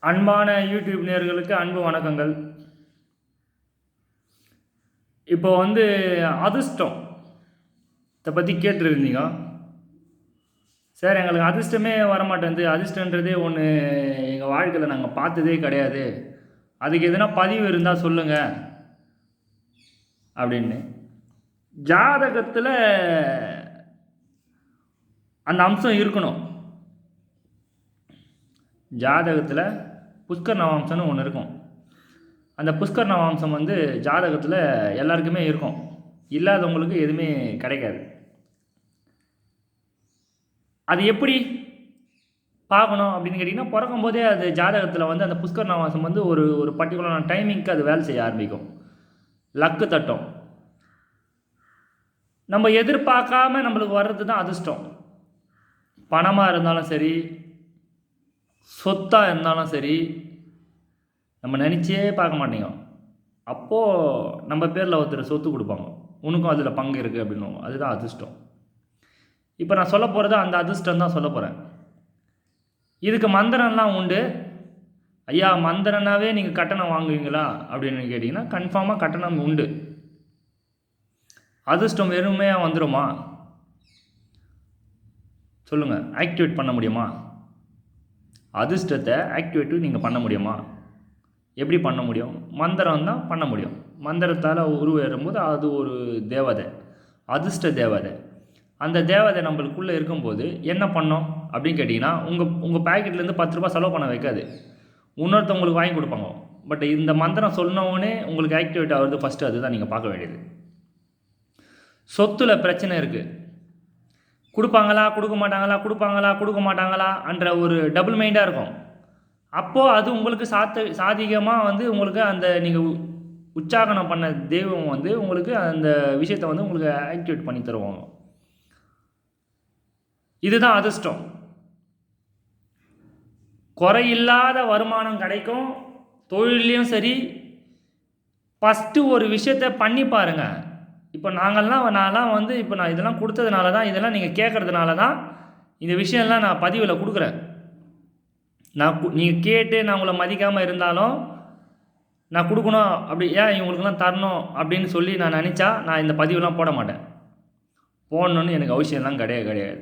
அன்பான யூடியூப் நேர்களுக்கு அன்பு வணக்கங்கள். இப்போ வந்து அதிர்ஷ்டம். இதை பற்றி கேட்டுருந்தீங்க. சார் எங்களுக்கு அதிர்ஷ்டமே வரமாட்டேங்குது அதிர்ஷ்டன்றதே ஒன்று எங்கள் வாழ்க்கையில் நாங்கள் பார்த்ததே கிடையாது. அதுக்கு எதுனா பதிவு இருந்தால் சொல்லுங்கள் அப்படின்னு. ஜாதகத்தில் அந்த அம்சம் இருக்கணும். ஜாதகத்தில் புஷ்கர் நவாம்சம்னு ஒன்று இருக்கும். அந்த புஷ்கர் நவாம்சம் வந்து ஜாதகத்தில் எல்லாருக்குமே இருக்கும். இல்லாதவங்களுக்கு எதுவுமே கிடைக்காது. அது எப்படி பார்க்கணும் அப்படின்னு கேட்டிங்கன்னா பிறக்கும் போதே அது ஜாதகத்தில் வந்து அந்த புஷ்கர் நவாம்சம் வந்து ஒரு ஒரு பர்டிகுலரான டைமிங்க்கு அது வேலை செய்ய ஆரம்பிக்கும். லக்கு தட்டும். நம்ம எதிர்பார்க்காம நம்மளுக்கு வர்றது தான் அதிர்ஷ்டம். பணமாக இருந்தாலும் சரி சொத்தாக இருந்தாலும் சரி நம்ம நினச்சே பார்க்க மாட்டேங்க அப்போது நம்ம பேரில் ஒருத்தர் சொத்து கொடுப்பாங்க. உனக்கும் அதில் பங்கு இருக்குது அப்படின்னுவாங்க. அதுதான் அதிர்ஷ்டம். இப்போ நான் சொல்ல போகிறது அந்த அதிர்ஷ்டம் தான் சொல்ல போகிறேன் இதுக்கு மந்திரம்லாம் உண்டு. ஐயா மந்திரனாவே நீங்கள் கட்டணம் வாங்குவீங்களா அப்படின்னு கேட்டிங்கன்னா கன்ஃபார்மாக கட்டணம் உண்டு. அதிர்ஷ்டம் வெறுமையாக வந்துடுமா சொல்லுங்கள் ஆக்டிவேட் பண்ண முடியுமா? அதிர்ஷ்டத்தை ஆக்டிவேட்டும் நீங்கள் பண்ண முடியுமா? எப்படி பண்ண முடியும்? மந்திரம் தான் பண்ண முடியும். மந்திரத்தால் உருவேறும்போது அது ஒரு தேவதை. அதிர்ஷ்ட தேவதை. அந்த தேவதை நம்மளுக்குள்ளே இருக்கும்போது என்ன பண்ணோம்? அப்படின்னு கேட்டிங்கன்னா உங்கள் உங்கள் பேக்கெட்லேருந்து பத்து ரூபா செலவு பண்ண வைக்காது. இன்னொருத்தவங்களுக்கு வாங்கி கொடுப்பாங்க. பட் இந்த மந்திரம் சொன்னவுடனே உங்களுக்கு ஆக்டிவேட் ஆகிறது ஃபஸ்ட்டு அதுதான் நீங்கள் பார்க்க வேண்டியது. சொத்துல பிரச்சனை இருக்குது கொடுப்பாங்களா கொடுக்க மாட்டாங்களா கொடுப்பாங்களா கொடுக்க மாட்டாங்களா என்ற ஒரு டபுள் மைண்டாக இருக்கும். அப்போது அது உங்களுக்கு சாத்த சாதிகமாக வந்து உங்களுக்கு அந்த நீங்கள் உச்சாகனம் பண்ண தெய்வம் வந்து உங்களுக்கு அந்த விஷயத்தை வந்து உங்களுக்கு ஆக்டிவேட் பண்ணி தருவாங்க. இதுதான் அதிர்ஷ்டம். குறையில்லாத வருமானம் கிடைக்கும் தொழிலையும் சரி ஃபஸ்ட்டு ஒரு விஷயத்தை பண்ணி பாருங்கள் இப்போ நாங்கள்லாம் நான்லாம் வந்து இப்போ நான் இதெல்லாம் கொடுத்ததுனால தான் இதெல்லாம் நீங்கள் கேட்குறதுனால தான் இந்த விஷயம்லாம் நான் பதிவில் கொடுக்குறேன். நான் நீங்கள் கேட்டு நான் உங்களை மதிக்காமல் இருந்தாலும் நான் கொடுக்கணும் அப்படி ஏன் இவங்களுக்குலாம் தரணும் அப்படின்னு சொல்லி நான் நினச்சா நான் இந்த பதிவுலாம் போட மாட்டேன். போடணுன்னு எனக்கு அவசியம்லாம் கிடையாது கிடையாது.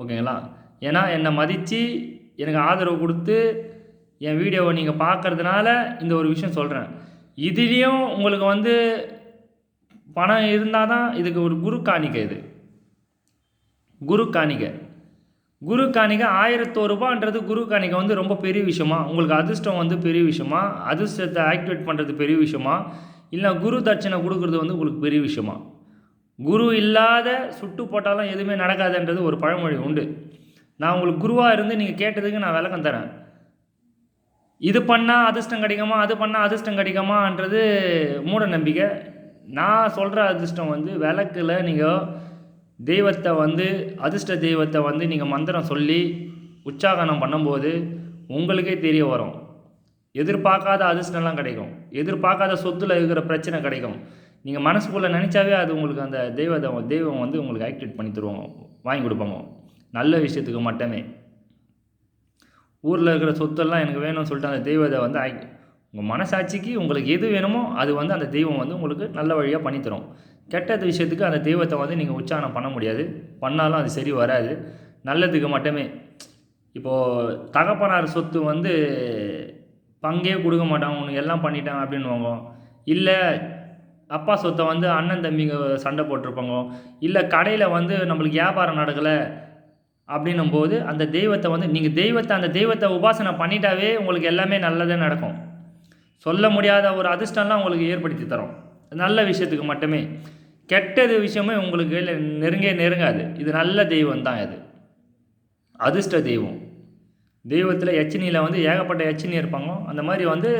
ஓகேங்களா? ஏன்னா என்னை மதித்து எனக்கு ஆதரவு கொடுத்து என் வீடியோவை நீங்கள் பார்க்கறதுனால இந்த ஒரு விஷயம் சொல்கிறேன் இதுலேயும் உங்களுக்கு வந்து பணம் இருந்தால் தான் இதுக்கு ஒரு குரு காணிக்கை இது. குரு காணிக்கை. குரு காணிக்கை ஆயிரத்தோரூபான்றது குரு காணிக்கை வந்து ரொம்ப பெரிய விஷயமா? உங்களுக்கு அதிர்ஷ்டம் வந்து பெரிய விஷயமா? அதிர்ஷ்டத்தை ஆக்டிவேட் பண்ணுறது பெரிய விஷயமா? இல்லை குரு தட்சணை கொடுக்குறது வந்து உங்களுக்கு பெரிய விஷயமா? குரு இல்லாத சுட்டு போட்டாலும் எதுவுமே நடக்காதுன்றது ஒரு பழமொழி உண்டு. நான் உங்களுக்கு குருவாக இருந்து நீங்கள் கேட்டதுக்கு நான் விளக்கம் தரேன். இது பண்ணால் அதிர்ஷ்டம் கிடைக்குமா? அது பண்ணால் அதிர்ஷ்டம் கிடைக்குமான்றது மூட நம்பிக்கை. நான் சொல்கிற அதிர்ஷ்டம் வந்து விளக்கில் நீங்கள் தெய்வத்தை வந்து அதிர்ஷ்ட தெய்வத்தை வந்து நீங்கள் மந்திரம் சொல்லி உச்சாகனம் பண்ணும்போது உங்களுக்கே தெரிய வரும். எதிர்பார்க்காத அதிர்ஷ்டம்லாம் கிடைக்கும். எதிர்பார்க்காத சொத்தில் இருக்கிற பிரச்சனை கிடைக்கும். நீங்கள் மனசுக்குள்ளே நினச்சாவே அது உங்களுக்கு அந்த தெய்வத்தை தெய்வம் வந்து உங்களுக்கு ஆக்டிவேட் பண்ணி தருவாங்க. வாங்கி கொடுப்பாங்க. நல்ல விஷயத்துக்கு மட்டுமே. ஊரில் இருக்கிற சொத்தெல்லாம் எனக்கு வேணும்னு சொல்லிட்டு அந்த தெய்வத்தை வந்து ஆக்ட் உங்கள் மனசாட்சிக்கு உங்களுக்கு எது வேணுமோ அது வந்து அந்த தெய்வம் வந்து உங்களுக்கு நல்ல வழியாக பண்ணித்தரும் கெட்டது விஷயத்துக்கு அந்த தெய்வத்தை வந்து நீங்கள் உச்சாரணம் பண்ண முடியாது. பண்ணாலும் அது சரி வராது. நல்லதுக்கு மட்டுமே. இப்போது தகப்பனார் சொத்து வந்து பங்கே கொடுக்க மாட்டான் உனக்கு எல்லாம் பண்ணிட்டான் அப்படின்வாங்க இல்லை அப்பா சொத்தை வந்து அண்ணன் தம்பிங்க சண்டை போட்டிருப்பாங்க. இல்லை கடையில் வந்து நம்மளுக்கு வியாபாரம் நடக்கலை அப்படின்னும் போது அந்த தெய்வத்தை வந்து நீங்கள் தெய்வத்தை அந்த தெய்வத்தை உபாசனை பண்ணிட்டாவே உங்களுக்கு எல்லாமே நல்லதே நடக்கும். சொல்ல முடியாத ஒரு அதிர்ஷ்டம்லாம் உங்களுக்கு ஏற்படுத்தி தரும். நல்ல விஷயத்துக்கு மட்டுமே. கெட்டது விஷயமே உங்களுக்கு நெருங்க நெருங்காது. இது நல்ல தெய்வம் தான் இது. அதிர்ஷ்ட தெய்வம். தெய்வத்தில் எச்சினியில் வந்து ஏகப்பட்ட எச்சினி இருப்பாங்க அந்த மாதிரி வந்து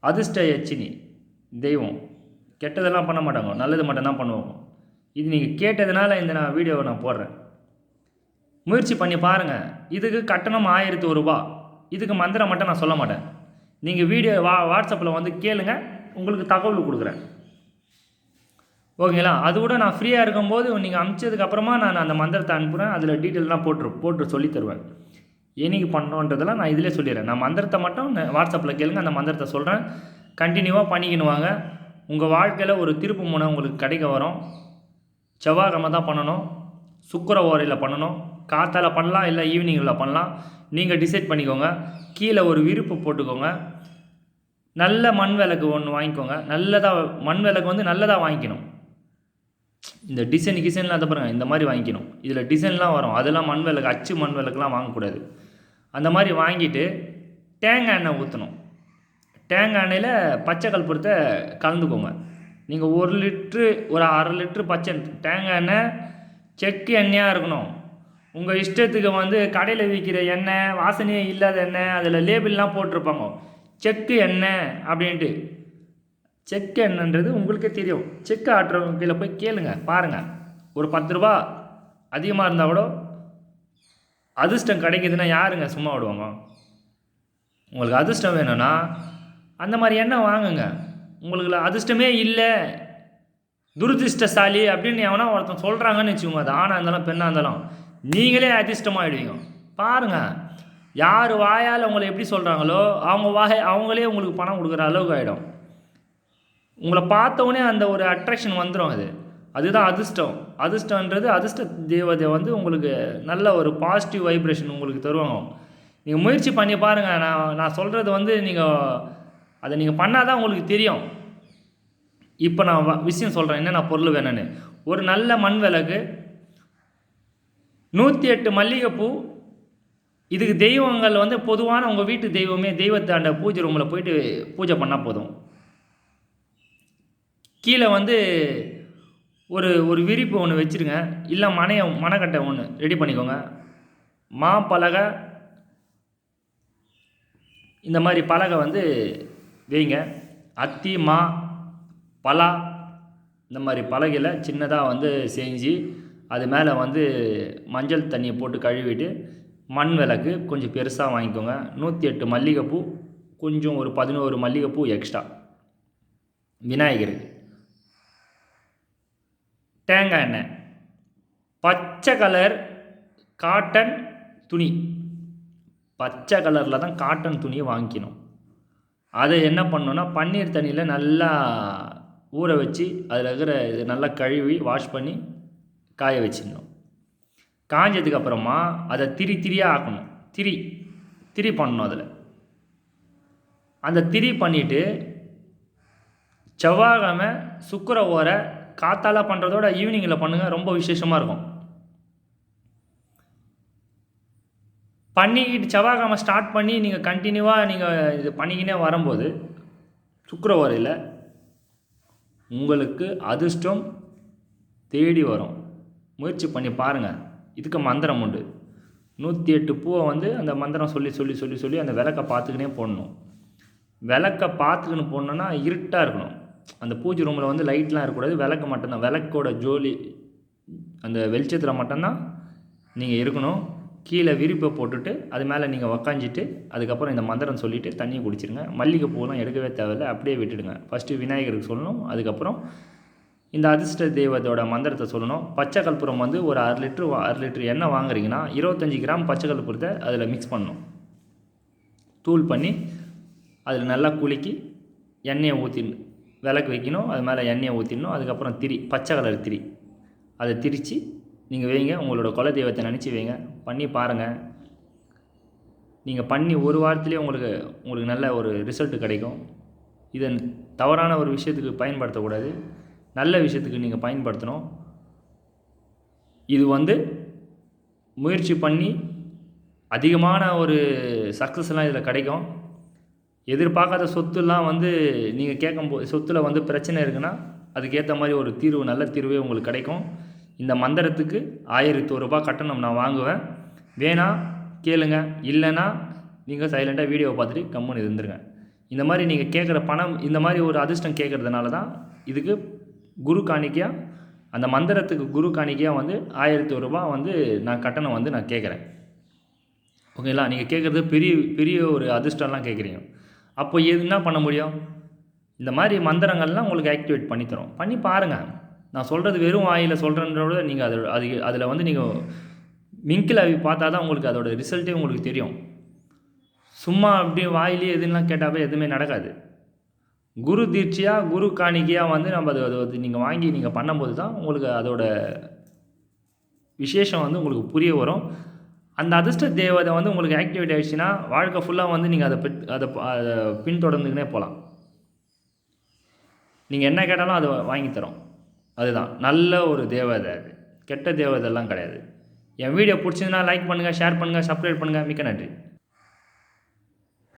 அதிர்ஷ்ட எச்சினி தெய்வம். கெட்டதெல்லாம் பண்ண மாட்டாங்க நல்லது மட்டும்தான் பண்ணுவாங்க. இது நீங்கள் கேட்டதுனால இந்த நான் வீடியோவை நான் போடுறேன். முயற்சி பண்ணி பாருங்கள் இதுக்கு கட்டணம் ஆயிரத்தி ரூபா. இதுக்கு மந்திரம் மட்டும் நான் சொல்ல மாட்டேன். நீங்கள் வீடியோ வா வாட்ஸ்அப்பில் வந்து கேளுங்க. உங்களுக்கு தகவல் கொடுக்குறேன். ஓகேங்களா? அது கூட நான் ஃப்ரீயாக இருக்கும்போது நீங்கள் அனுப்பிச்சதுக்கப்புறமா நான் அந்த மந்திரத்தை அனுப்புகிறேன் அதில் டீட்டெயிலாம் போட்டு போட்டு சொல்லி தருவேன். என்னைக்கு பண்ணோன்றதெல்லாம் நான் இதிலே சொல்லிடுறேன். நான் மந்திரத்தை மட்டும் வாட்ஸ்அப்பில் கேளுங்க. அந்த மந்திரத்தை சொல்கிறேன் கண்டினியூவாக பண்ணிக்கின்னு வாங்க. உங்கள் வாழ்க்கையில் ஒரு திருப்பு முனை உங்களுக்கு கிடைக்க வரும். செவ்வாய்க்கிழமை தான் பண்ணணும். சுக்கர ஓரையில் பண்ணணும். காத்தால் பண்ணலாம் இல்லை ஈவினிங்கில் பண்ணலாம். நீங்கள் டிசைட் பண்ணிக்கோங்க. கீழே ஒரு விருப்பு போட்டுக்கோங்க. நல்ல மண் விளக்கு ஒன்று வாங்கிக்கோங்க. நல்லதாக மண் விளக்கு வந்து நல்லதாக வாங்கிக்கணும். இந்த டிசைன் கிசைன்லாம் அதை பாருங்கள் இந்த மாதிரி வாங்கிக்கணும். இதில் டிசைன்லாம் வரும். அதெல்லாம் மண் விளக்கு அச்சு மண் விளக்குலாம் வாங்கக்கூடாது. அந்த மாதிரி வாங்கிட்டு தேங்காய் எண்ணெய் ஊற்றணும் தேங்காய் எண்ணெயில் பச்சை கல்புரத்தை கலந்துக்கோங்க. நீங்கள் ஒரு லிட்ரு ஒரு அரை லிட்ரு பச்சை தேங்காய் எண்ணெய் செக்கு எண்ணெயாக இருக்கணும். உங்கள் இஷ்டத்துக்கு வந்து கடையில் விற்கிற எண்ணெய் வாசனையே இல்லாத எண்ணெய் அதில் லேபிள்லாம் போட்டிருப்பாங்க. செக்கு எண்ணெய் அப்படின்ட்டு. செக்கு எண்ணன்றது உங்களுக்கே தெரியும். செக்கு ஆட்டுறவங்க கீழே போய் கேளுங்க பாருங்கள் ஒரு பத்து ரூபா அதிகமாக இருந்தால் கூட அதிர்ஷ்டம் கிடைக்குதுன்னா யாருங்க சும்மா விடுவாங்க? உங்களுக்கு அதிர்ஷ்டம் வேணும்னா அந்த மாதிரி எண்ணெய் வாங்குங்க. உங்களுக்கு அதிர்ஷ்டமே இல்லை. துரதிர்ஷ்டசாலி அப்படின்னு எவனா ஒருத்தன் சொல்கிறாங்கன்னு வச்சுக்கோங்க. அது ஆணாக இருந்தாலும் பெண்ணாக இருந்தாலும். நீங்களே அதிர்ஷ்டமாகிடுவீங்க பாருங்கள் யார் வாயால் உங்களை எப்படி சொல்கிறாங்களோ அவங்க வாய அவங்களே உங்களுக்கு பணம் கொடுக்குற அளவுக்கு ஆகிடும் உங்களை பார்த்தவொடனே அந்த ஒரு அட்ராக்ஷன் வந்துடும் அது. அதுதான் அதிர்ஷ்டம். அதிர்ஷ்டன்றது அதிர்ஷ்ட தேவதை வந்து உங்களுக்கு நல்ல ஒரு பாசிட்டிவ் வைப்ரேஷன் உங்களுக்கு தருவாங்க. நீங்கள் முயற்சி பண்ணி பாருங்கள் நான் நான் சொல்கிறது வந்து நீங்கள் அதை நீங்கள் பண்ணால் தான் உங்களுக்கு தெரியும். இப்போ நான் விஷயம் சொல்கிறேன் என்னென்ன பொருள் வேணும்னு. ஒரு நல்ல மண் விளக்கு நூற்றி எட்டு மல்லிகைப்பூ. இதுக்கு தெய்வங்கள் வந்து பொதுவான உங்கள் வீட்டு தெய்வமே தெய்வத்தாண்ட பூஜை ரூமில் போயிட்டு பூஜை பண்ணால் போதும். கீழே வந்து ஒரு ஒரு விரிப்பு ஒன்று வச்சுருங்க. இல்லை மனைய மனக்கட்டை ஒன்று ரெடி பண்ணிக்கோங்க. மா பலகை இந்த மாதிரி பலகை வந்து வைங்க. அத்தி மா பலா இந்த மாதிரி பலகையில் சின்னதாக வந்து செஞ்சு அது மேலே வந்து மஞ்சள் தண்ணியை போட்டு கழுவிட்டு மண் விளக்கு கொஞ்சம் பெருசாக வாங்கிக்கோங்க. நூற்றி எட்டு மல்லிகைப்பூ கொஞ்சம் ஒரு பதினோரு மல்லிகைப்பூ எக்ஸ்ட்ரா விநாயகருக்கு தேங்காய் எண்ணெய். பச்சை கலர் காட்டன் துணி. பச்சை கலரில் தான் காட்டன் துணியை வாங்கிக்கணும். அதை என்ன பண்ணணும்னா பன்னீர் தண்ணியில் நல்லா ஊற வச்சு அதில் இருக்கிற இது நல்லா கழுவி வாஷ் பண்ணி காய வச்சிடணும். காஞ்சதுக்கப்புறமா அதை திரி திரியாக ஆக்கணும். திரி திரி பண்ணணும் அதில். அந்த திரி பண்ணிவிட்டு செவ்வாய்க்கிழமை சுக்கர ஓரை காத்தால பண்ணுறதோட ஈவினிங்கில் பண்ணுங்கள் ரொம்ப விசேஷமாக இருக்கும். பண்ணிக்கிட்டு செவ்வாய்க்கிழமை ஸ்டார்ட் பண்ணி நீங்கள் கண்டினியூவாக நீங்கள் இது பண்ணிக்கினே வரும்போது சுக்கர ஓரையில் உங்களுக்கு அதிர்ஷ்டம் தேடி வரும். முயற்சி பண்ணி பாருங்கள் இதுக்கு மந்திரம் உண்டு. நூற்றி எட்டு பூவை வந்து அந்த மந்திரம் சொல்லி சொல்லி சொல்லி சொல்லி அந்த விளக்கை பார்த்துக்கினே போடணும். விளக்கை பார்த்துக்கின்னு போடணுன்னா இருட்டாக இருக்கணும். அந்த பூஜை ரூமில் வந்து லைட்லாம் இருக்கக்கூடாது. விளக்கு மட்டும்தான். விளக்கோட ஜோலி அந்த வெளிச்சத்தில் மட்டும்தான் நீங்கள் இருக்கணும். கீழே விரிப்பை போட்டுட்டு அது மேலே நீங்கள் உக்காஞ்சிட்டு அதுக்கப்புறம் இந்த மந்திரம் சொல்லிவிட்டு தண்ணியை குடிச்சிருங்க. மல்லிகை எடுக்கவே தேவையில்லை. அப்படியே விட்டுடுங்க. ஃபஸ்ட்டு விநாயகருக்கு சொல்லணும். அதுக்கப்புறம் இந்த அதிர்ஷ்ட தெய்வத்தோட மந்திரத்தை சொல்லணும். பச்சை கற்பூரம் வந்து ஒரு அரை லிட்ரு அரை லிட்ரு எண்ணெய் வாங்குறீங்கன்னா இருபத்தஞ்சி கிராம் பச்சை கற்பூரத்தை அதில் மிக்ஸ் பண்ணணும். தூள் பண்ணி அதில் நல்லா குலுக்கி எண்ணெயை ஊற்றிடணும் விளக்கு வைக்கணும். அது மேலே எண்ணெயை ஊற்றிடணும் அதுக்கப்புறம் திரி பச்சை கலர் திரி. அதை திரித்து நீங்கள் வைங்க. உங்களோட குல தெய்வத்தை நினச்சி வைங்க. பண்ணி பாருங்கள் நீங்கள் பண்ணி ஒரு வாரத்துலேயே உங்களுக்கு உங்களுக்கு நல்ல ஒரு ரிசல்ட்டு கிடைக்கும். இதை தவறான ஒரு விஷயத்துக்கு பயன்படுத்தக்கூடாது. நல்ல விஷயத்துக்கு நீங்கள் பயன்படுத்தணும். இது வந்து முயற்சி பண்ணி அதிகமான ஒரு சக்ஸஸ்லாம் இதில் கிடைக்கும். எதிர்பார்க்காத சொத்துலாம் வந்து நீங்கள் கேட்கும்போது சொத்தில் வந்து பிரச்சனை இருக்குன்னா அதுக்கேற்ற மாதிரி ஒரு தீர்வு நல்ல தீர்வே உங்களுக்கு கிடைக்கும். இந்த மந்திரத்துக்கு ஆயிரத்தி ரூபாய் கட்டணம் நான் வாங்குவேன். வேணா கேளுங்க. இல்லைன்னா நீங்கள் சைலண்ட்டாக வீடியோவை பார்த்துட்டு கம்முன்னு இருந்துருங்க. இந்த மாதிரி நீங்கள் கேட்குற பணம் இந்த மாதிரி ஒரு அதிர்ஷ்டம் கேட்குறதுனால தான் இதுக்கு குரு காணிக்கையாக அந்த மந்திரத்துக்கு குரு காணிக்கையாக வந்து ஆயிரத்தி ரூபா வந்து நான் கட்டணம் வந்து நான் கேட்குறேன். ஓகேங்களா? நீங்கள் கேட்குறது பெரிய பெரிய ஒரு அதிர்ஷ்டம்லாம் கேட்குறீங்க. அப்போ எது என்ன பண்ண முடியும்? இந்த மாதிரி மந்திரங்கள்லாம் உங்களுக்கு ஆக்டிவேட் பண்ணித்தரோம் பண்ணி பாருங்கள் நான் சொல்கிறது வெறும் வாயில் சொல்கிறன்றோட நீங்கள் அதோட அது அதில் வந்து நீங்கள் மிங்கில் அவி பார்த்தா தான் உங்களுக்கு அதோட ரிசல்ட்டே உங்களுக்கு தெரியும். சும்மா அப்படியே வாயிலே எதுலாம் கேட்டாவே எதுவுமே நடக்காது. குரு தீட்சையாக குரு காணிக்கையாக வந்து நம்ம அது அது நீங்கள் வாங்கி நீங்கள் பண்ணும்போது தான் உங்களுக்கு அதோட விசேஷம் வந்து உங்களுக்கு புரிய வரும். அந்த அதிர்ஷ்ட தேவதை வந்து உங்களுக்கு ஆக்டிவேட் ஆகிடுச்சுன்னா வாழ்க்கை ஃபுல்லாக வந்து நீங்கள் அதை பின் அதை அதை பின்தொடர்ந்துக்கினே போகலாம். நீங்கள் என்ன கேட்டாலும் அதை வாங்கி தரோம். அதுதான். நல்ல ஒரு தேவதை அது. கெட்ட தேவதைலாம் கிடையாது. என் வீடியோ பிடிச்சதுன்னா லைக் பண்ணுங்கள் ஷேர் பண்ணுங்கள் சப்ஸ்கிரைப் பண்ணுங்கள் மிக்க நன்றி.